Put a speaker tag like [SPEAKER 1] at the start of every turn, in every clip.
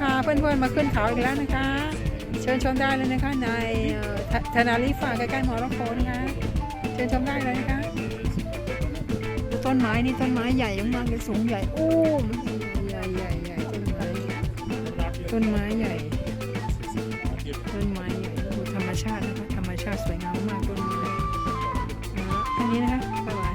[SPEAKER 1] พาเพื่อนๆมาขึ้นเขาอีกแล้วนะคะ เชิญชมได้เลยนะคะในเอ่อทนาลิฟาใกล้ๆมอร็อกโกนะคะเชิญชมได้เลยนะคะต้นไม้นี่ต้นไม้ใหญ่มากๆเลยสูงใหญ่โอ้ใหญ่ใหญ่ใหญ่ต้นไม้ต้นไม้ใหญ่ต้นไม้ใหญ่ธรรมชาตินะคะธรรมชาติสวยงามมากต้นไม้นะอันนี้นะคะบ๊ายบาย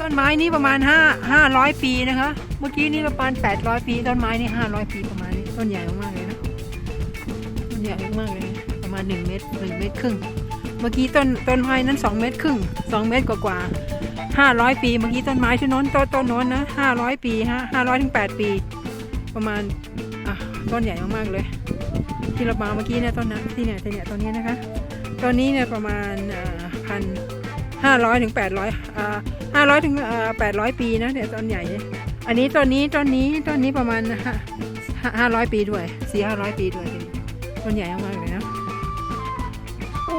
[SPEAKER 1] ต้นไม้นี้ประมาณ5 500ปีนะคะ มื่อกี้นี่ประมาณ 800 ปีต้นไม้นี่ 500 ปีประมาณนี้ต้นใหญ่มากเลยนะต้นใหญ่มากๆเลยประมาณ 1 เมตร 1 เมตรครึ่ง เมื่อกี้ต้นต้นไม้นั้น 2 เมตรครึ่ง 2 เมตรกว่าๆ500 ปีเมื่อกี้ต้นไม้ที่โน้นต้นต้นโน้นนะ 500 ปีฮะ500ถึง8ปี ประมาณอะต้นใหญ่มากๆเลย ที่เรามาเมื่อกี้เนี่ยต้นนะที่เนี่ยที่เนี่ยต้นนี้นะคะต้นนี้เนี่ยประมาณพันห้าร้อยถึงแปดร้อยห้าร้อยถึงแปดร้อยปีนะเนี่ยต้นใหญ่ อันนี้ต้นนี้ต้นนี้ต้นนี้ประมาณห้าร้อยปีด้วยสี่ห้าร้อยปีด้วยทีนี้ต้นใหญ่มากเลยนะโอ้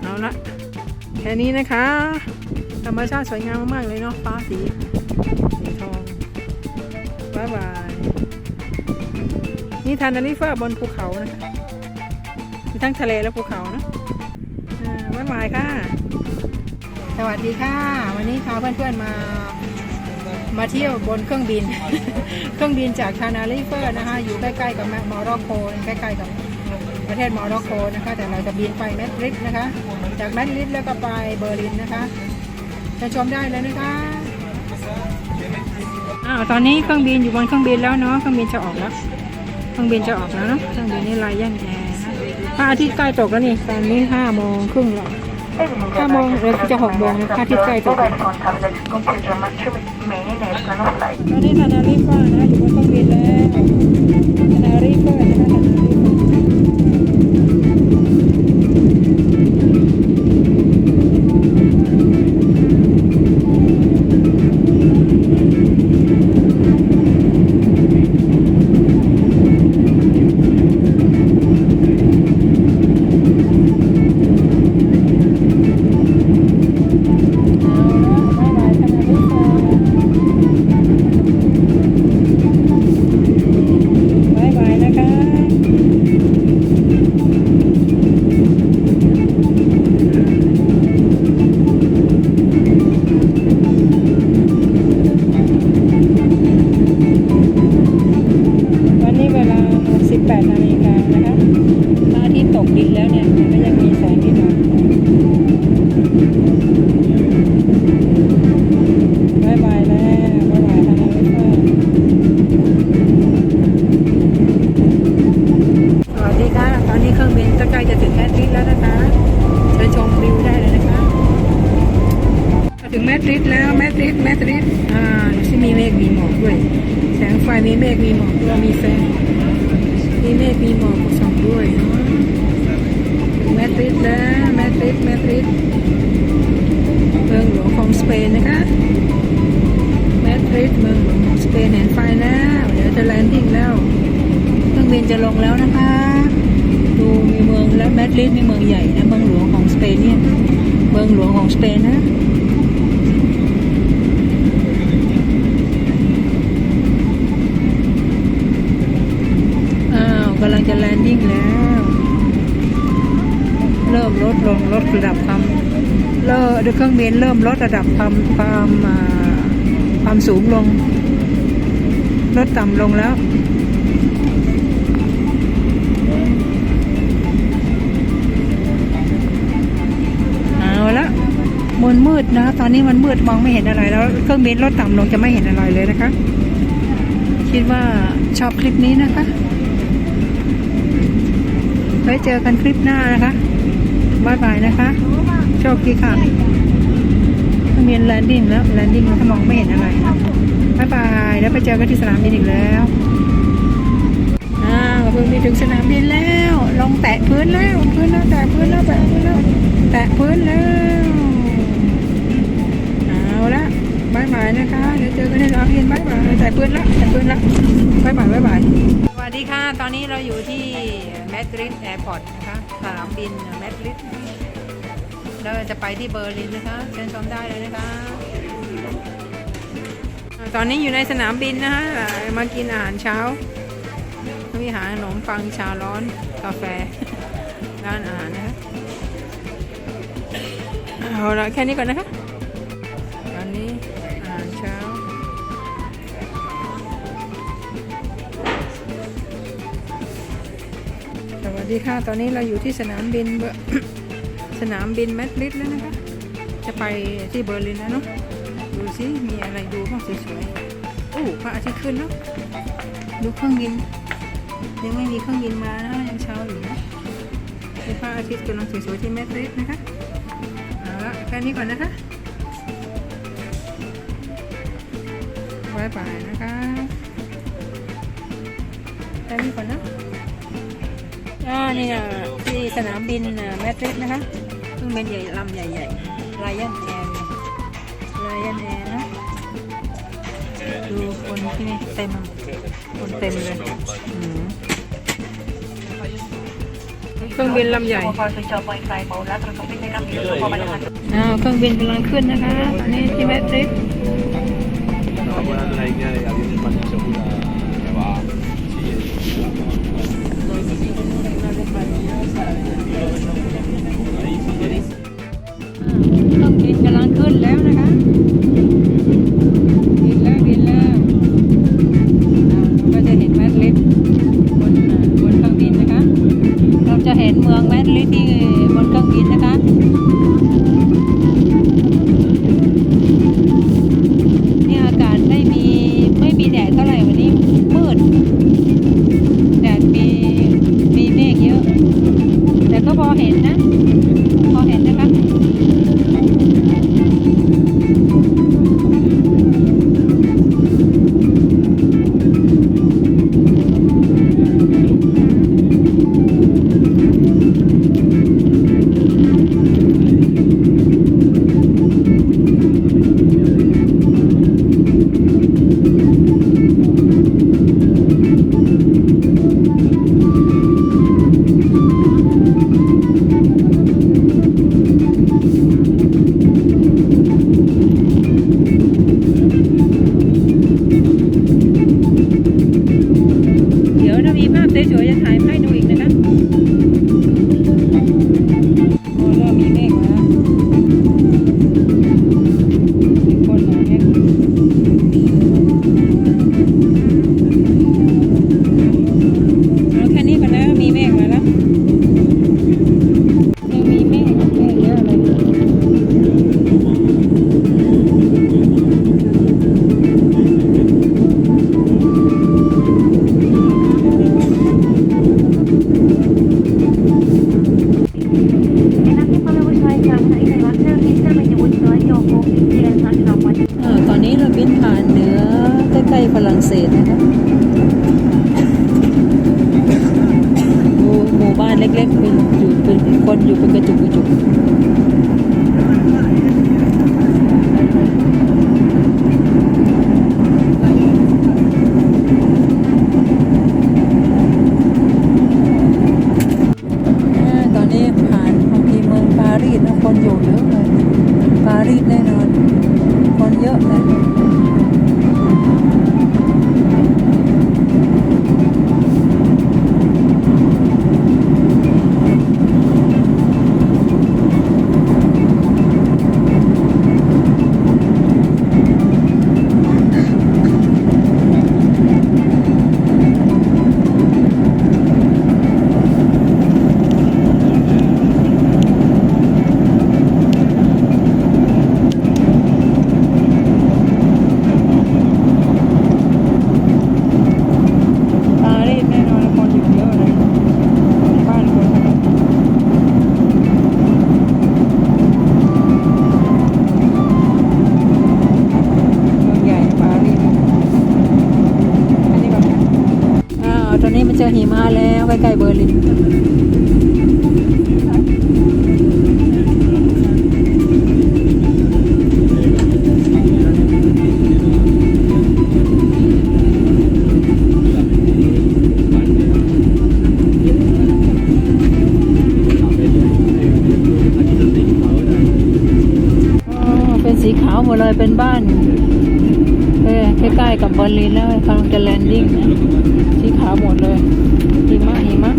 [SPEAKER 1] เอาละแค่นี้นะคะ ธรรมชาติสวยงามมากๆเลยเนาะฟ้าสีสีทองบ๊ายบายนี่ทานาริเฟอร์บนภูเขานะคะมีทั้งทะเลและภูเขานะอ่าบายบายค่ะ สวัสดีค่ะ วันนี้พาเพื่อนๆมามาเที่ยวบนเครื่องบิน เครื่องบินจากทานาริเฟอร์นะคะ อยู่ใกล้ๆกับมอร็อกโกใกล้ๆกับประเทศมอร็อกโกนะคะ แต่เราจะบินไปแมดริดนะคะ จากแมดริดแล้วก็ไปเบอร์ลินนะคะจะชมได้เลยนะคะอ้าวตอนนี้เครื่องบินอยู่บนเครื่องบินแล้วเนาะเครื่องบินจะออกแล้วเครื่องบินจะออกแล้วเนาะเครื่องบินนี่ลายย่างแอร์นพระอาทิตย์ใกล้ตกแล้วนี่ตอนนี้ห้าโมงครึ่งแล้ว ห้าโมงเดี๋ยวจะหกโมงนะพระอาทิตย์ใกล้ตกแล้วตอนนี้ทานารีฟ้านะอยู่บนเครื่องบินแล้วทานารีฟ้านะคะ 18นาฬิกานะคะพระอาทิตย์ตกดินแล้วเนี่ยก็ยังมีแสงที่มาบายบายแล้วบายบายทางนั้นเลยค่ะสวัสดีค่ะ ตอนนี้เครื่องบินจะใกล้จะถึงแมดริดแล้วนะคะเชิญชมวิวได้เลยนะคะ ถึงแมดริดแล้วแมดริดแมดริดอ่าดูสิมีเมฆมีหมอกด้วย แสงไฟมีเมฆมีหมอกด้วยมีแสง มีเมฆมีหมอกส่องด้วยเนาะแมดริดแล้วแมดริดแมดริดเมืองหลวงของสเปนนะคะแมดริดเมืองหลวงของสเปนเห็นไฟแล้วเดี๋ยวจะแลนดิ้งแล้วเครื่องบินจะลงแล้วนะคะ ดูมีเมืองแล้วแมดริดมีเมืองใหญ่นะเมืองหลวงของสเปนเนี่ยเมืองหลวงของสเปนนะ ลดระดับความเริ่มเครื่องบินเริ่มลดระดับความความความสูงลง ลดต่ำลงแล้วเอาละมันมืดนะ ตอนนี้มันมืดมองไม่เห็นอะไร แล้วเครื่องบินลดต่ำลงจะไม่เห็นอะไรเลยนะคะ คิดว่าชอบคลิปนี้นะคะ ไว้เจอกันคลิปหน้านะคะ บายบายนะคะ โชคดีค่ะเมียนแลนดิ้งแล้วแลนดิ้งแล้วถ้ามองไม่เห็นอะไรบายบาย แล้วไปเจอกันที่สนามบินอีกแล้วอ่าเพิ่งมีถึงสนามบินแล้ว ลงแตะพื้นแล้วพื้นแล้วแตะพื้นแล้วแตะพื้นแล้วแตะพื้นแล้วเอาละบายบายนะคะเดี๋ยวเจอกันที่สนามบินบายบายแตะพื้นแล้วแตะพื้นแล้วบายบายบายบายสวัสดีค่ะ ตอนนี้เราอยู่ที่แมดริดแอร์พอร์ตนะคะ นามบินแมดริดเราจะไปที่เบอร์ลินนะคะ เชิญชมได้เลยนะคะ ตอนนี้อยู่ในสนามบินนะคะมากินอาหารเช้ามีอาหารขนมปังชาร้อนกาแฟร้านอาหารนะคะ เอาละแค่นี้ก่อนนะคะ ดีค่ะ ตอนนี้เราอยู่ที่สนามบินเบอร์สนามบินแมดริดแล้วนะคะ จะไปที่เบอร์ลินแล้วเนาะ ดูสิมีอะไรดูบ้างสวยๆโอ้พระอาทิตย์ขึ้นแล้ว ดูเครื่องบิน ยังไม่มีเครื่องบินมานะยังเช้าอยู่นะมีพระอาทิตย์กำลังสวยๆที่แมดริดนะคะ เอาละแค่นี้ก่อนนะคะบายบายนะคะแค่นี้ก่อนนะ อ่านี่นะที่สนามบินแมดริดนะคะเครื่องบินใหญ่ลำใหญ่ๆ Lion Air ไลอ n นแอร์นะดูคนที่นี่เต็มคนเต็มเลยเครื่องบินลำใหญ่อ่าเครื่องบินกำลังขึ้นนะคะตอนนี้ที่แมดริด ยเป็นบ้านเออล้ๆกับเบอร์ลินแล้วกำลังจะแลนดิ้งสีขาวหมดเลยหิมะหิมะ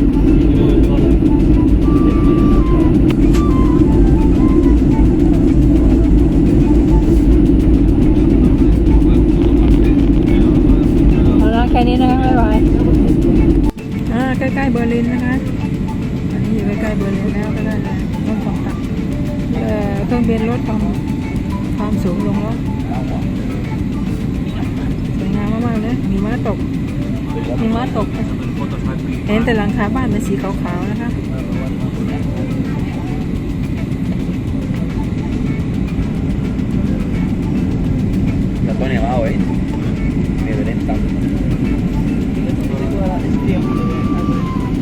[SPEAKER 1] เอาละแค่นี้นะคะบ๊ายบายอ่าใกล้ๆเบอร์ลินนะคะอันนี้อยู่ใกล้ๆเบอร์ลินแล้วก็ได้เลยลดความต่ำเอ่อเครื่องบินลดความ ความสูงลงแล้วสวยงามมากๆเลยมีม้าตก มีม้าตก เห็นแต่หลังคาบ้านเป็นสีขาวๆนะคะ
[SPEAKER 2] La Tony abajo, ¿eh? Me veré tanto.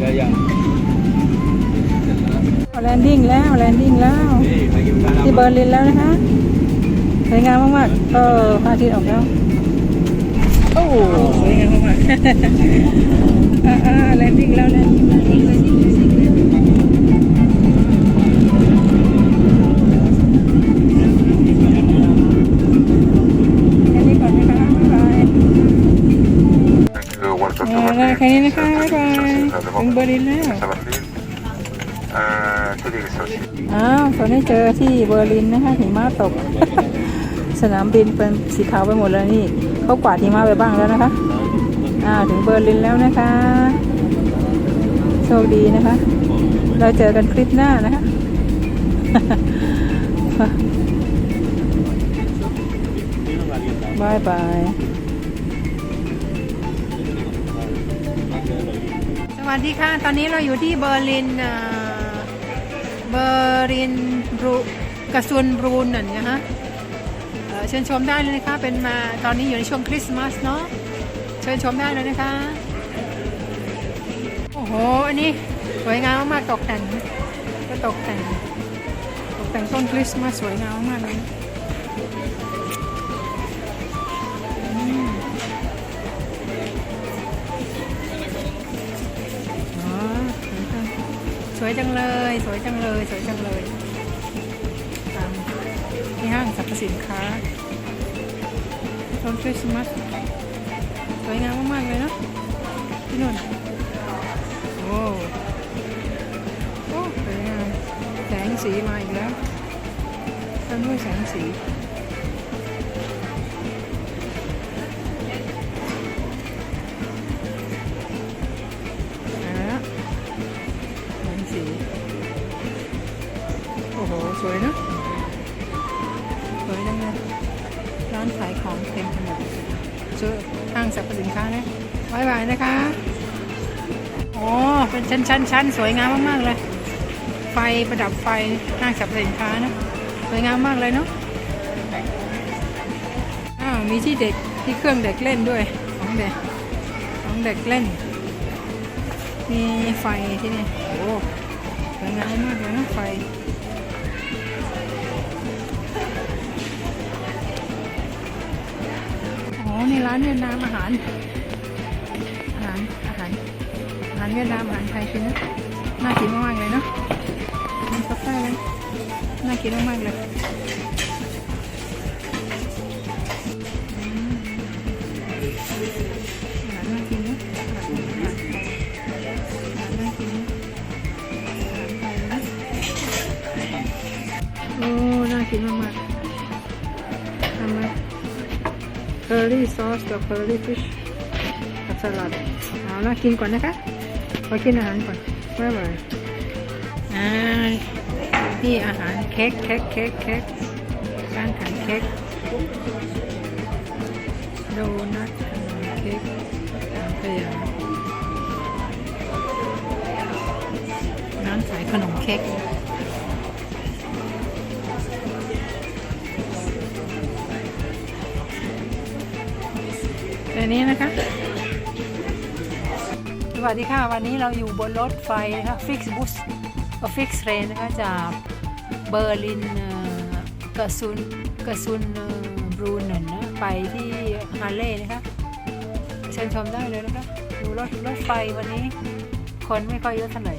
[SPEAKER 2] Ya, ya.
[SPEAKER 1] แลนดิ้งแล้วแลนดิ้งแล้ว
[SPEAKER 2] Sí, hay que buscar
[SPEAKER 1] ที่เบอร์ลินแล้วนะคะ สวยงามมากๆเออพระอาทิตย์ออกแล้ว โอ้สวยงามมากๆอ่าอ่าแลนดิ้งแล้วแลนดิ้งแลนดิ้งแลนดิ้งแลนดิ้งแลนดิ้งแค่นี้ก่อนนะคะบ๊ายบาย
[SPEAKER 3] Walter
[SPEAKER 1] อ่าแล้วแค่นี้นะคะบ๊ายบายถึงเบอร์ลินแล้ว
[SPEAKER 3] que llegues a
[SPEAKER 1] อ้าวตอนนี้เจอที่เบอร์ลินนะคะหิมะตก สนามบินเป็นสีขาวไปหมดแล้วนี่เขากวาดหิมะไปบ้างแล้วนะคะอ้าถึงเบอร์ลินแล้วนะคะ โชคดีนะคะ เราเจอกันคลิปหน้านะคะบายบายสวัสดีค่ะ ตอนนี้เราอยู่ที่เบอร์ลินเบอร์ลินบรูกระซวนบรูนนั่นนะคะ เชิญชมได้เลยนะคะ เป็นมาตอนนี้อยู่ในช่วงคริสต์มาสเนาะเชิญชมได้เลยนะคะ โอ้โห อันนี้สวยงามมากตกแต่งก็ตกแต่ง ตกแต่งต้นคริสต์มาสสวยงามมากเลยสวยจังสวยจังเลย สวยจังเลย สวยจังเลย ตามที่ห้างสรรพสินค้า ต้นคริสต์มาสสวยงามมากๆเลยเนอะที่นู่นโอ้โอ้สวยงามแสงสีมาอีกแล้วทำด้วยแสงสีอ่าแสงสี โอ้โห สวยเนอะางสรรพสินค้านะบายบายนะคะอ๋อเป็นชั้นชั้นชั้นสวยงามมาก ๆ เลย ไฟประดับไฟห้างสรรพสินค้านะสวยงามมากเลยเนาะอ้าวมีที่เด็กที่เครื่องเด็กเล่นด้วยของเด็กของเด็กเล่น มีไฟที่นี่โอ้สวยงามมากเลยนะไฟ อ๋อนี่ร้านเวียดนามอาหาร อาหาร อาหาร อาหารเวียดนามอาหารไทยคือนะน่ากินมากๆเลยเนาะมันกาแฟเลยน่ากินมากๆเลยอืมอาหารน่ากินนะน่ากินนะอาหารไทยนะโอ้น่ากินมาก รี่ซอสกับเคอรี่ฟิชกับสลัดเอาละกินก่อนนะคะขอกินอาหารก่อนบ๊ายบายอ่านี่อาหารเค้กเค้กเค้กเค้กร้านขายเค้กโดนัทเค้กสังขยาร้านขายขนมเค้ก ตัวนี้นะคะ สวัสดีค่ะวันนี้เราอยู่บนรถไฟนะคะฟิกซ์บุสกับฟิกซ์เรนนะคะจากเบอร์ลินกระซุนกระซุนบรูเนนนะไปที่ฮาเลย์นะคะเชิญชมได้เลยนะคะดูรถรถไฟวันนี้คนไม่ค่อยเยอะเท่าไหร่